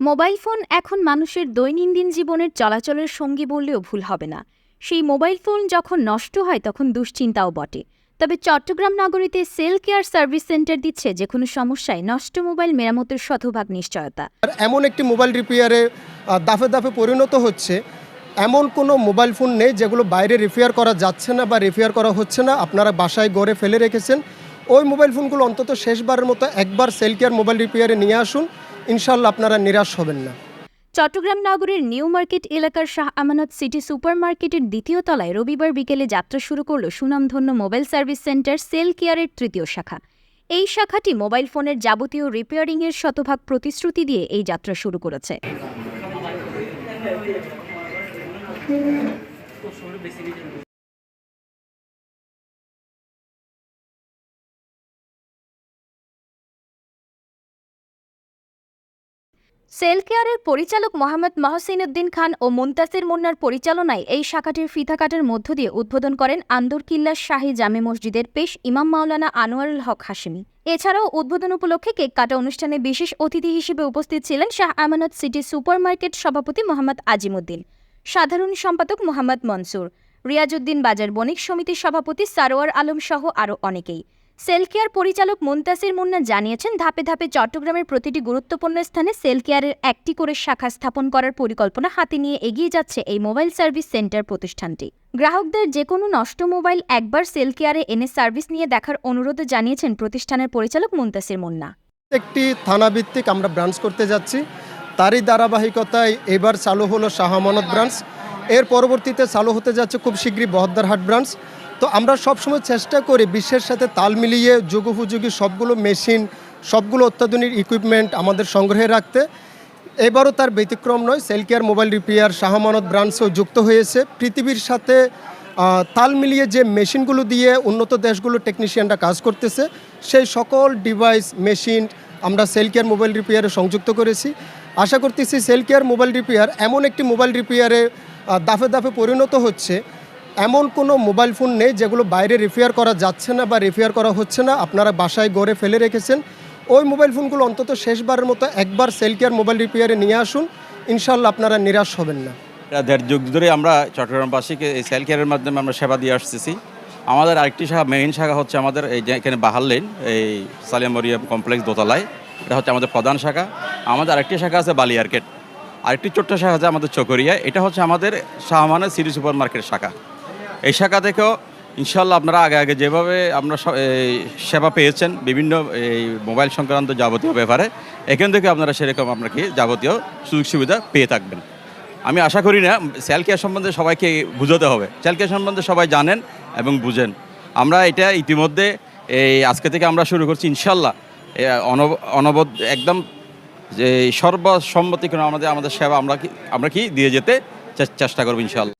Mobile phone এখন মানুষের দৈনন্দিন জীবনের চলাচলের সঙ্গী বললেও ভুল হবে না। সেই মোবাইল ফোন যখন নষ্ট হয়, তখন দুশ্চিন্তাও বটে। তবে চট্টগ্রাম নগরীতে সেল কেয়ার সার্ভিস সেন্টার দিচ্ছে যে কোনো সমস্যায় নষ্ট মোবাইল মেরামতের শতভাগ নিশ্চয়তা। এমন একটি মোবাইল রিপেয়ারে দাফে দাফে পরিণত হচ্ছে। এমন কোনো মোবাইল ফোন নেই যেগুলো বাইরে রিপেয়ার করা যাচ্ছে না বা রিপেয়ার করা হচ্ছে না। আপনারা বাসায় গড়ে ফেলে রেখেছেন। ওই মোবাইল ফোনগুলো অন্তত শেষবারের মতো একবার সেল কেয়ার মোবাইল রিপেয়ারে নিয়ে আসুন। ইনশাল্লাহ আপনারা নিরাশ হবেন না। চট্টগ্রাম নগরের নিউ মার্কেট এলাকার শাহ আমানত সিটি সুপার মার্কেটের দ্বিতীয় তলায় রবিবার বিকেলে যাত্রা শুরু করল সুনামধন্য মোবাইল সার্ভিস সেন্টার সেল কেয়ারের তৃতীয় শাখা। এই শাখাটি মোবাইল ফোনের যাবতীয় রিপেয়ারিংয়ের শতভাগ প্রতিশ্রুতি দিয়ে এই যাত্রা শুরু করেছে। সেল কেয়ারের পরিচালক মোহাম্মদ মহসিন উদ্দিন খান ও মুন্তাসির মুন্নার পরিচালনায় এই শাখাটির ফিতা কাটার মধ্য দিয়ে উদ্বোধন করেন আন্দরকিল্লা শাহী জামে মসজিদের পেশ ইমাম মাওলানা আনোয়ারুল হক হাশিমি। এছাড়াও উদ্বোধন উপলক্ষে কেক কাটা অনুষ্ঠানে বিশেষ অতিথি হিসেবে উপস্থিত ছিলেন শাহ আমানত সিটি সুপারমার্কেট সভাপতি মোহাম্মদ আজিমুদ্দিন সাধারণ সম্পাদক মোহাম্মদ মনসুর, রিয়াজউদ্দিন বাজার বণিক সমিতির সভাপতি সারোয়ার আলম সহ আরও অনেকেই। সেলকেয়ার পরিচালক মুন্তাসির মুন্না জানিয়েছেন, ধাপে ধাপে চট্টগ্রামের প্রতিটি গুরুত্বপূর্ণ স্থানে সেলকেয়ারের একটি করে শাখা স্থাপন করার পরিকল্পনা হাতে নিয়ে এগিয়ে যাচ্ছে এই মোবাইল সার্ভিস সেন্টার প্রতিষ্ঠানটি। গ্রাহকদের যে কোনো নষ্ট মোবাইল একবার সেলকেয়ারে এনে সার্ভিস নিয়ে দেখার অনুরোধ জানিয়েছেন প্রতিষ্ঠানের পরিচালক মুন্তাসির মুন্না। একটি থানাভিত্তিক আমরা ব্রাঞ্চ করতে যাচ্ছি। তারই ধারাবাহিকতায় এবার চালু হলো শাহমানত ব্রাঞ্চ। এর পরবর্তীতে চালু হতে যাচ্ছে খুব শীঘ্রই বহদ্দারহাট ব্রাঞ্চ। তো আমরা সবসময় চেষ্টা করি বিশ্বের সাথে তাল মিলিয়ে যুগোপযোগী সবগুলো মেশিন, সবগুলো অত্যাধুনিক ইকুইপমেন্ট আমাদের সংগ্রহে রাখতে। এবারও তার ব্যতিক্রম নয় সেলকেয়ার মোবাইল রিপেয়ার শাহমানত ব্রাঞ্চও যুক্ত হয়েছে। পৃথিবীর সাথে তাল মিলিয়ে যে মেশিনগুলো দিয়ে উন্নত দেশগুলো টেকনিশিয়ানরা কাজ করতেছে, সেই সকল ডিভাইস মেশিন আমরা সেল কেয়ার মোবাইল রিপেয়ারে সংযুক্ত করেছি। আশা করতেছি সেল কেয়ার মোবাইল রিপেয়ার এমন একটি মোবাইল রিপেয়ারে দাফে দাফে পরিণত হচ্ছে। এমন কোনো মোবাইল ফোন নেই যেগুলো বাইরে রিপেয়ার করা যাচ্ছে না বা রিপেয়ার করা হচ্ছে না। আপনারা বাসায় গড়ে ফেলে রেখেছেন। ওই মোবাইল ফোনগুলো অন্তত শেষবারের মতো একবার সেল কেয়ার মোবাইল রিপেয়ারে নিয়ে আসুন। ইনশাল্লাহ আপনারা নিরাশ হবেন না। দেড় যুগ ধরে আমরা চট্টগ্রামবাসীকে এই সেল কেয়ারের মাধ্যমে আমরা সেবা দিয়ে আসতেছি। আমাদের আরেকটি শাখা মেইন শাখা হচ্ছে আমাদের এই এখানে বাহাল লেন এই সালিয়া মরিয়াম কমপ্লেক্স দোতলায়। এটা হচ্ছে আমাদের প্রধান শাখা। আমাদের আরেকটি শাখা আছে বালি আর্কেট আরেকটি ছোট্ট শাখা আছে আমাদের চকরিয়া। এটা হচ্ছে আমাদের শাহমানের সিটি সুপার মার্কেট শাখা। এই শাখা থেকেও ইনশাল্লাহ আপনারা আগে আগে যেভাবে এই সেবা পেয়েছেন, বিভিন্ন এই মোবাইল সংক্রান্ত যাবতীয় ব্যাপারে, এখান থেকে আপনারা সেরকম আপনার কি যাবতীয় সুযোগ সুবিধা পেয়ে থাকবেন। আমি আশা করি না, সেল কেয়ার সম্বন্ধে সবাইকে বুঝতে হবে। সেল কেয়ার সম্বন্ধে সবাই জানেন এবং বুঝেন। আমরা এটা ইতিমধ্যে এই আজকে থেকে আমরা শুরু করছি, ইনশাল্লাহ। অনব- অনবদ একদম যে সর্বসম্মতিক্রমে আমাদের আমাদের সেবা আমরা কি আমরা কি দিয়ে যেতে চেষ্টা করব, ইনশাল্লাহ।